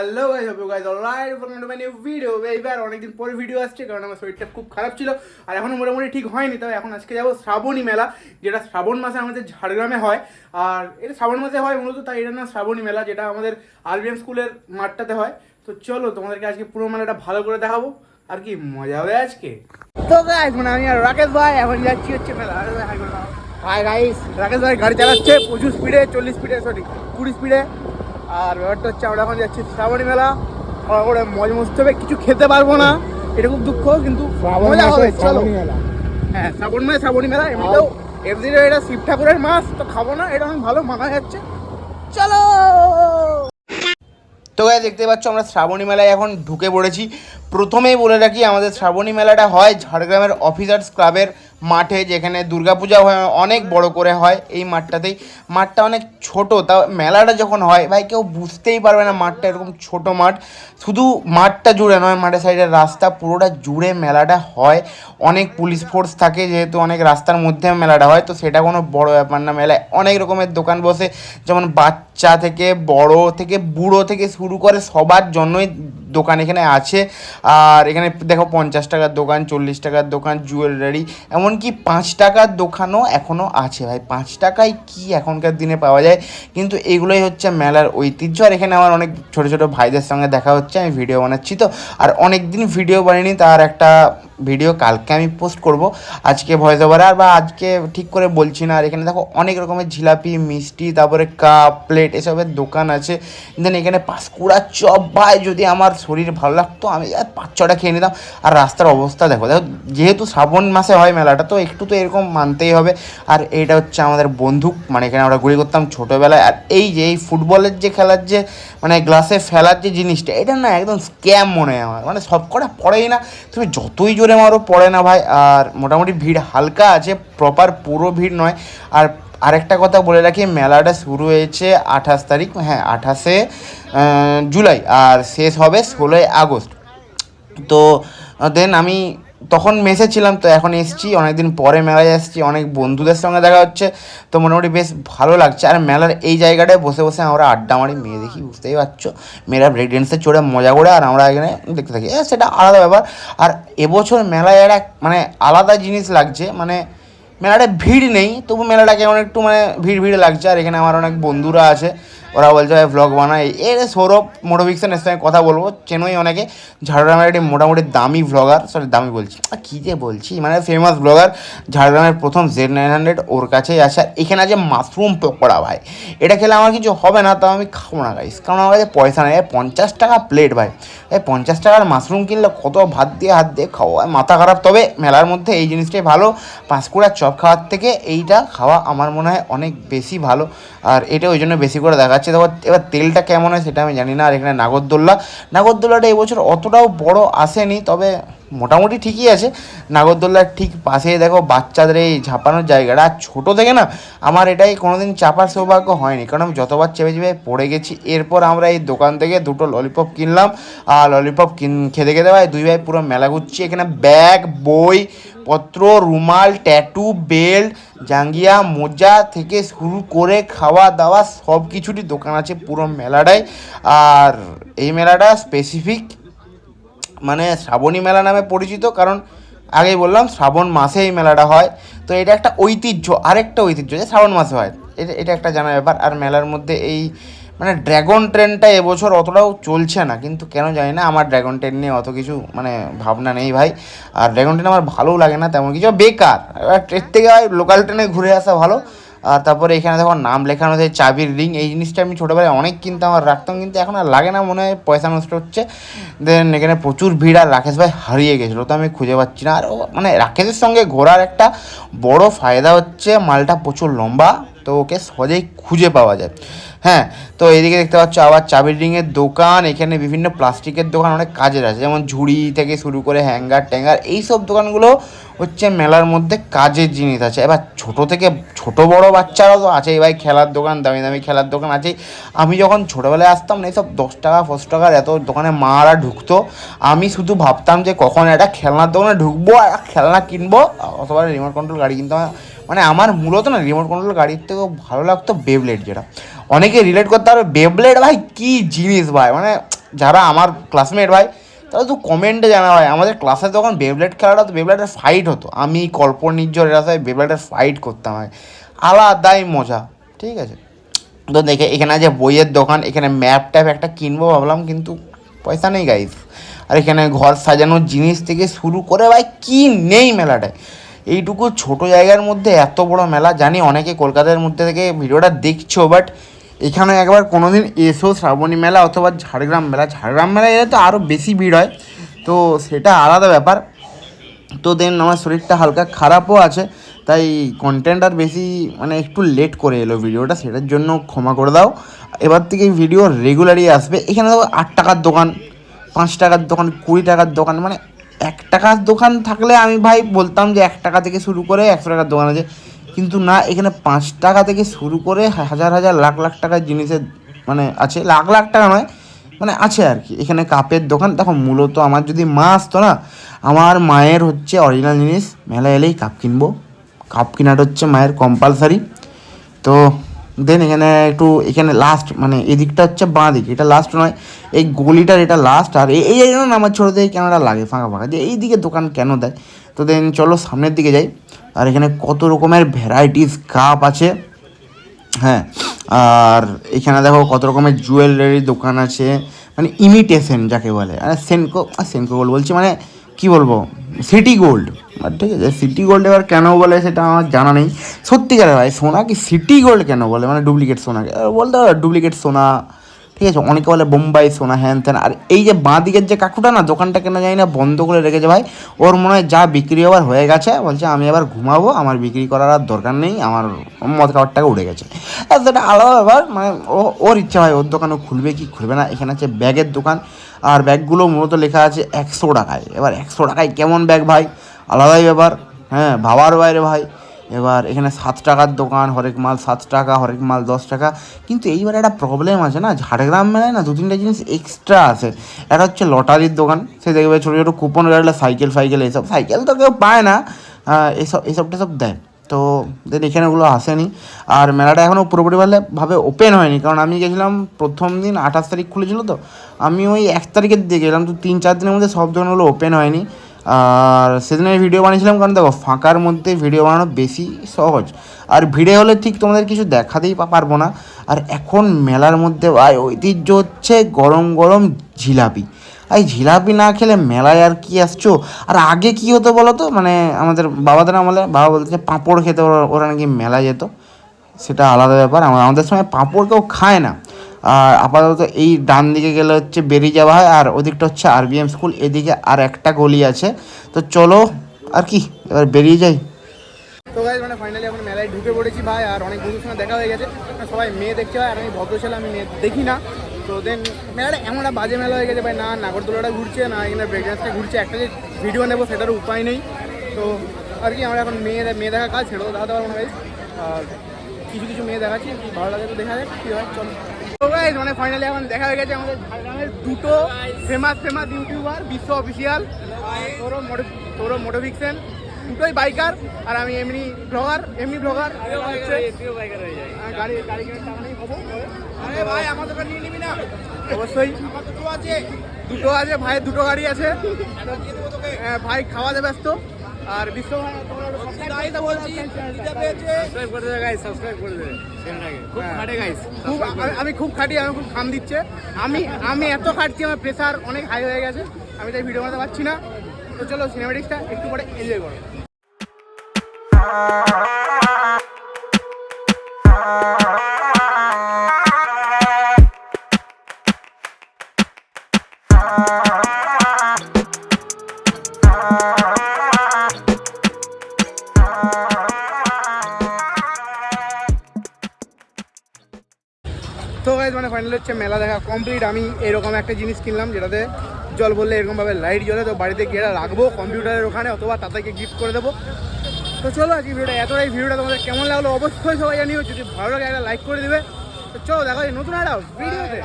Hello guys hope you guys alright welcome to my new video এইবার অনেকদিন পরে video আসছে কারণ আমার শরীরটা খুব খারাপ ছিল। আর এখনও মোটামুটি ঠিক হয়নি তবে এখন আজকে যাব শ্রাবণী মেলা যেটা শ্রাবণ মাসে আমাদের ঝাড়গ্রামে হয়। আর এটা শ্রাবণ মাসে হয় মূলত তাই এটা না শ্রাবণী মেলা যেটা আমাদের আরবিএম স্কুলের মাঠটাতে হয়। তো চলো তোমাদেরকে আজকে পুরো মেলাটা ভালো করে দেখাবো। আর কি মজা হবে আজকে? তো গাইস মানে আমি আর রাকেশ ভাই এখন যাচ্ছি হচ্ছে মেলা। হাই গাইস রাকেশ ভাই গাড়ি চালাচ্ছে প্রচুর স্পিডে চল্লিশ স্পিডে সরি কুড়ি স্পিডে আর ব্যাপারটা হচ্ছে আমরা এখন যাচ্ছি শ্রাবণী মেলা। খাওয়া করে মজ মস্ত হবে কিছু খেতে পারব না। এটা খুব দুঃখ কিন্তু মজা হবে চলো। হ্যাঁ শ্রাবণ মানে শ্রাবণী মেলা এমনিতেও এমনিতে এটা শিব ঠাকুরের মাস তো খাব না এটা অনেক ভালো মানা যাচ্ছে। চলো! তো গায়ে দেখতে পাচ্ছ আমরা শ্রাবণী মেলায় এখন ঢুকে পড়েছি। প্রথমেই বলে রাখি আমাদের শ্রাবণী মেলাটা হয় ঝাড়গ্রামের অফিসার্স ক্লাবের মাঠে যেখানে দুর্গাপূজা হয়, অনেক বড় করে হয় এই মাঠটাতেই। মাঠটা অনেক ছোট তাও মেলাটা যখন হয়, ভাই কেউ বুঝতেই পারবে না মাঠটা এরকম ছোট মাঠ। শুধু মাঠটা জুড়ে নয়, মাঠের সাইডের রাস্তা পুরোটা জুড়ে মেলাটা হয়। অনেক পুলিশ ফোর্স থাকে, যেহেতু অনেক রাস্তার মধ্যে মেলাটা হয়, তো সেটা কোনো বড় ব্যাপার না। মেলায় অনেক রকমের দোকান বসে, যেমন বাচ্চা থেকে বড় থেকে বুড়ো থেকে শুরু করে সবার জন্যই দোকান এখানে আছে। আর এখানে দেখো পঞ্চাশ টাকার দোকান, চল্লিশ টাকার দোকান জুয়েলারি এমনকি পাঁচ টাকার দোকানও এখনও আছে ভাই। পাঁচ টাকায় কি এখনকার দিনে পাওয়া যায়? কিন্তু এগুলোই হচ্ছে মেলার ঐতিহ্য। আর এখানে আমার অনেক ছোটো ছোটো ভাইদের সঙ্গে দেখা হচ্ছে, আমি ভিডিও বানাচ্ছি তো। আর অনেক দিন ভিডিও বানিনি, তার একটা ভিডিও কালকে আমি পোস্ট করব। আজকে ভয়েস ওভার আর বা আজকে ঠিক করে বলছি না। আর এখানে দেখো অনেক রকমের জিলাপি, মিষ্টি, তারপরে কাপ প্লেট এসবের দোকান আছে। দেন এখানে পাঁশকুড়া চপ, ভাই, যদি আমার শরীর ভালো লাগতো, আমি আর পাঁচ ছটা খেয়ে নিতাম। আর রাস্তার অবস্থা দেখো দেখো, যেহেতু শ্রাবণ মাসে হয় মেলাটা, তো একটু তো এরকম মানতেই হবে। আর এইটা হচ্ছে আমাদের বন্দুক মানে এখানে আমরা গুলি করতাম ছোটোবেলায়। আর এই যে, এই ফুটবলের যে খেলার যে মানে গ্লাসে ফেলার যে জিনিসটা, এটা না একদম স্ক্যাম মনে হয়। আমার মানে সব কটা পড়েই না। তুমি যতই জোরে মারো পড়ে না ভাই, আর মোটামুটি ভিড় হালকা আছে প্রপার পুরো ভিড় নয়। আর আরেকটা কথা বলে রাখি, মেলাটা শুরু হয়েছে আঠাশ তারিখ হ্যাঁ আঠাশে জুলাই, আর শেষ হবে ষোলোই আগস্ট। তো দেন আমি তখন মেসে ছিলাম তো এখন এসেছি অনেকদিন পরে মেলায় এসেছি অনেক বন্ধুদের সঙ্গে দেখা হচ্ছে তো মোটামুটি বেশ ভালো লাগছে। আর মেলার এই জায়গাটায় বসে বসে আমরা আড্ডা মারি মেয়ে দেখি বুঝতেই পারছ। মেয়েরা ব্রেক ড্যান্সে চড়ে মজা করে আর আমরা এখানে দেখতে থাকি। এ, সেটা আলাদা ব্যাপার। আর এবছর মেলায় একটা মানে আলাদা জিনিস লাগছে মানে মেলাটা ভিড় নেই তবু মেলাটা কেমন একটু মানে ভিড় ভিড় লাগছে। আর এখানে আমার অনেক বন্ধুরা আছে ওরা বলছে ভাই ভ্লগ বানাই। এর সৌরভ মোটোভিক্সেনের সঙ্গে কথা বলব। চেনই অনেকে। ঝাড়গ্রামের একটি মোটামুটি দামি ব্লগার সরি দামি বলছি। আর কী যে বলছি? মানে ফেমাস ব্লগার ঝাড়গ্রামের প্রথম জেড নাইন হান্ড্রেড ওর কাছেই আর এখানে আছে মাশরুম পকোড়া, ভাই। এটা খেলে আমার কিছু হবে না, তাও আমি খাব না গাইস কারণ আমার কাছে পয়সা নেই। পঞ্চাশ টাকা প্লেট ভাই। এই পঞ্চাশ টাকার মাশরুম কিনলে কত ভাত দিয়ে হাত দিয়ে খাওয়া? হয় মাথা খারাপ। তবে মেলার মধ্যে এই জিনিসটাই ভালো। পাঁশকুড়া চপ খাওয়ার থেকে এইটা খাওয়া আমার মনে হয় অনেক বেশি ভালো। আর এটা ওই জন্য বেশি করে দেখাচ্ছে। তারপর এবার তেলটা কেমন হয় সেটা আমি জানি না। আর এখানে নাগরদোল্লা। নাগরদোল্লাটা এবছর অতটাও বড় আসেনি, তবে মোটামুটি ঠিকই আছে। নাগরদোল্লার ঠিক পাশেই দেখো বাচ্চাদের এই ঝাঁপানোর জায়গাটা। আর ছোটো থেকে না, আমার এটাই কোনোদিন চাপার সৌভাগ্য হয়নি। কারণ আমি যতবার চেপে চেপে পড়ে গেছি, এরপর আমরা এই দোকান থেকে দুটো ললিপপ কিনলাম। আর ললিপপ কিন, খেতে খেতে ভাই দুই ভাই পুরো মেলা ঘুরছি। এখানে ব্যাগ বই, পত্র, রুমাল ট্যাটু বেল্ট জাঙ্গিয়া, মোজা থেকে শুরু করে খাওয়া দাওয়া সব কিছুরই দোকান আছে পুরো মেলাটায়। আর এই মেলাটা স্পেসিফিক মানে শ্রাবণী মেলা নামে পরিচিত, কারণ আগেই বললাম শ্রাবণ মাসে এই মেলাটা হয়। তো এটা একটা ঐতিহ্য, আরেকটা ঐতিহ্য যে শ্রাবণ মাসে হয়। এটা এটা একটা জানা ব্যাপার। আর মেলার মধ্যে এই মানে ড্র্যাগন ট্রেনটা এবছর অতটাও চলছে না, কিন্তু কেন জানি না, আমার ড্র্যাগন ট্রেন নিয়ে অত কিছু মানে ভাবনা নেই ভাই। আর ড্র্যাগন ট্রেন আমার ভালোও লাগে না তেমন কিছু, বেকার। ট্রেন থেকে হয় লোকাল ট্রেনে ঘুরে আসা ভালো। তারপরে এখানে দেখো নাম লেখানো হয়েছে চাবির রিং এই জিনিসটা আমি ছোটোবেলায় অনেক কিন্তু আমার রাখতাম, কিন্তু এখন আর লাগে না, মনে হয় পয়সা নষ্ট হচ্ছে। দেন এখানে প্রচুর ভিড় আর রাকেশ ভাই হারিয়ে গেছিল, তো আমি খুঁজে পাচ্ছি না। আর মানে রাকেশের সঙ্গে ঘোরার একটা বড় ফায়দা হচ্ছে, মালটা প্রচুর লম্বা। তো ওকে সহজেই খুঁজে পাওয়া যায়। হ্যাঁ তো এদিকে দেখতে পাচ্ছ আবার চাবির রিংয়ের দোকান, এখানে বিভিন্ন প্লাস্টিকের দোকান অনেক কাজের আছে, যেমন ঝুড়ি থেকে শুরু করে হ্যাঙ্গার, ট্যাঙ্গার, এইসব দোকানগুলো হচ্ছে মেলার মধ্যে কাজের জিনিস আছে। এবার ছোট থেকে ছোট বড় বাচ্চারাও তো আছেই ভাই, খেলার দোকান, দামি দামি খেলার দোকান আছেই। আমি যখন ছোটোবেলায় আসতাম না, এইসব দশ টাকা পাঁচ টাকার এত দোকানে মারা ঢুকতো। আমি শুধু ভাবতাম যে কখন একটা খেলনার দোকানে ঢুকবো আর খেলনা কিনবো, অথবা রিমোট কন্ট্রোল গাড়ি কিনতে হবে। মানে আমার মূলত না রিমোট কন্ট্রোল গাড়ির থেকেও ভালো লাগতো বেবলেট যেটা। অনেকে রিলেট করতে পারবে বেবলেট ভাই কী জিনিস ভাই? মানে যারা আমার ক্লাসমেট ভাই, তারা তো কমেন্টে জানা ভাই, আমাদের ক্লাসে তখন বেবলেট খেলাটা তো বেবলেটের ফাইট হতো। আমি কল্প নির্জর এরা সবাই বেবলেটের ফাইট করতাম ভাই। আলাদাই মজা, ঠিক আছে? তো দেখে এখানে আছে বইয়ের দোকান, এখানে ম্যাপ ট্যাপ একটা কিনবো ভাবলাম, কিন্তু পয়সা নেই গাইস আর এখানে ঘর সাজানোর জিনিস থেকে শুরু করে ভাই, কি নেই মেলাটায়? এইটুকু ছোট জায়গার মধ্যে এত বড় মেলা, জানি অনেকে কলকাতার মধ্যে থেকে ভিডিওটা দেখছ বাট এখানে একবার কোনো দিন এসো শ্রাবণী মেলা অথবা ঝাড়গ্রাম মেলা। ঝাড়গ্রাম মেলা এলে তো আরও বেশি ভিড় হয়, তো সেটা আলাদা ব্যাপার। তো দেন আমার শরীরটা হালকা খারাপও আছে, তাই কন্টেন্ট আর বেশি মানে একটু লেট করে এলো ভিডিওটা, সেটার জন্য ক্ষমা করে দাও। এবার থেকে ভিডিও রেগুলারই আসবে। এখানে দেখো আট টাকার দোকান, পাঁচ টাকার দোকান, কুড়ি টাকার দোকান মানে এক টাকার দোকান থাকলে আমি ভাই বলতাম যে এক টাকা থেকে শুরু করে একশো টাকার দোকান আছে। কিন্তু না, এখানে পাঁচ টাকা থেকে শুরু করে হাজার হাজার, লাখ লাখ টাকার জিনিসের মানে আছে, লাখ লাখ টাকা নয় মানে আছে আর কি। এখানে কাপের দোকান, দেখো মূলত আমার যদি মা আসতো না, আমার মায়ের হচ্ছে অরিজিনাল জিনিস মেলা এলেই কাপ কিনবো। কাপ কেনাটা হচ্ছে মায়ের কম্পালসারি তো দেন এখানে একটু, এখানে লাস্ট মানে এদিকটা হচ্ছে বাঁ দিক এটা লাস্ট নয়, এই গলিটার এটা লাস্ট আর এই জায়গাটা আমার ছোটো থেকে ক্যামেরা লাগে, ফাঁকা ফাঁকা। যে এই দিকে দোকান কেন দেয়? তো দেন চলো সামনের দিকে যাই। আর এখানে কত রকমের ভ্যারাইটিস কাপ আছে। হ্যাঁ আর এখানে দেখো কত রকমের জুয়েলারি দোকান আছে। মানে ইমিটেশন যাকে বলে। আর সেনকো আর সেনকো বলছি মানে কি বলব? সিটি গোল্ড আর ঠিক আছে সিটি গোল্ড এবার কেন বলে সেটা আমার জানা নেই। সত্যিকারের ভাই, সোনা কি সিটি গোল্ড কেন বলে? মানে ডুপ্লিকেট সোনাকে বলতে ডুপ্লিকেট সোনা ঠিক আছে? অনেকে বলে বোম্বাই সোনা হ্যান ত্যান আর এই যে বাঁ দিকের যে কাকুটা না, দোকানটা কেনা যায় না, বন্ধ করে রেখেছে ভাই, ওর মনে হয় যা বিক্রি হবার হয়ে গেছে, বলছে আমি এবার ঘুমাবো, আমার বিক্রি করার আর দরকার নেই, আমার মদ খাওয়ার টাকা উঠে গেছে। আর সেটা আলাদা ব্যাপার মানে ও, ওর ইচ্ছা হয় ওর দোকানও খুলবে কি খুলবে না, এখানে আছে ব্যাগের দোকান, আর ব্যাগগুলো মূলত লেখা আছে একশো টাকায়। এবার একশো টাকায় কেমন ব্যাগ ভাই? আলাদাই ব্যাপার হ্যাঁ ভাবার বাইরে ভাই এবার এখানে সাত টাকার দোকান, হরেক মাল সাত টাকা, হরেক মাল দশ টাকা। কিন্তু এইবার একটা প্রবলেম আছে না, ঝাড়গ্রাম মেলায় না দু তিনটা জিনিস এক্সট্রা আছে। একটা হচ্ছে লটারির দোকান, সে দেখবে ছোটো ছোটো কুপন কাটলে সাইকেল ফাইকেল এইসব সাইকেল তো কেউ পায় না। এসব এসব টেসব দেয়। তো দেন এখানে ওগুলো আসেনি। আর মেলাটা এখনও পুরোপুরি ভাবে ওপেন হয়নি। কারণ আমি গেছিলাম প্রথম দিন আঠাশ তারিখ খুলেছিল তো। আমি ওই এক তারিখের দিকে গেলাম, তো তিন চার দিনের মধ্যে সব দোকানগুলো ওপেন হয়নি। আর সেদিন আমি ভিডিও বানিয়েছিলাম, কারণ দেখো, ফাঁকার মধ্যে ভিডিও বানানো বেশি সহজ। আর ভিড়ে হলে ঠিক তোমাদের কিছু দেখাতেই পারব না। আর এখন মেলার মধ্যে, ভাই, ঐতিহ্য হচ্ছে গরম গরম জিলাপি। এই জিলাপি না খেলে মেলায় আর কি আসছো? আর আগে কি হতো বলো তো? মানে আমাদের বাবাদের আমলে, বাবা বলতে পাঁপড় খেতে ওরা নাকি মেলায় যেত। সেটা আলাদা ব্যাপার। আমাদের সময় পাঁপড় কেউ খায় না। আর আপাতত এই ডান দিকে গেলে হচ্ছে বেরিয়ে যাওয়া হয়, আর ওদিকটা হচ্ছে আরবিএম স্কুল এদিকে আর একটা গলি আছে। তো চলো, আর কি, এবার বেরিয়ে যাই। তো গাইজ মানে ফাইনালি এখন মেলায় ঢুকে পড়েছি ভাই, আর অনেক বন্ধুর সঙ্গে দেখা হয়ে গেছে। সবাই মেয়ে দেখতে হয় আর আমি ভদ্র ছেলে আমি মেয়ে দেখি না। তো দেন মেলাটা এমন একটা বাজে মেলা হয়ে গেছে ভাই, না নাগরদোলাটা ঘুরছে, না এখানে ব্রেকডান্সটা ঘুরছে, একটা যে ভিডিও নেব সেটার উপায় নেই। তো আর কি, আমরা এখন মেয়ে মেয়ে দেখা কাজ ছেড়েও দেখাতে পারব না গাইজ আর কিছু কিছু মেয়ে দেখাচ্ছি, ভালো লাগে তো দেখা যাক, কী হয়, চলো। মানে ফাইনালি এখন দেখা হয়ে গেছে আমাদের ঝাড়গ্রামের দুটো famous famous YouTuber Bishwa official তোরও মোটো তোরও মোটোভিক্সেন দুটোই বাইকার আর আমি এমনি ব্লগার এমনি ব্লগার গাড়ি গাড়ি কেনার টাকা নেই হব। আরে ভাই আমার দোকান নিয়ে নিবি না? অবশ্যই। আমার দুটো আছে। দুটো আছে ভাইয়ের দুটো গাড়ি আছে। হ্যাঁ, ভাই খাওয়াতে ব্যস্ত। আর বিশ্ব ভাই আমি খুব খাটি আমি খুব খাম দিচ্ছে। আমি আমি এত খাটছি আমার প্রেশার অনেক হাই হয়ে গেছে। আমি তাই ভিডিও বানাতে পারছি না। তো চলো সিনেমেটিক্সটা একটু পরে এনজয় করো। তো গাইজ মানে ফাইনাল হচ্ছে মেলা দেখা কমপ্লিট আমি এরকম একটা জিনিস কিনলাম যেটাতে জল বললে এরকমভাবে লাইট জ্বলে, তো বাড়িতে গিয়ে রাখব কম্পিউটারের ওখানে, অথবা তাদেরকে গিফট করে দেবো। তো চলো আজকে ভিডিওটা এতটাই। ভিডিওটা তোমাদের কেমন লাগল অবশ্যই সবাই জানিও। যদি ভালো লাগে একটা লাইক করে দেবে। তো চলো, দেখা যায় নতুন একটা ভিডিওতে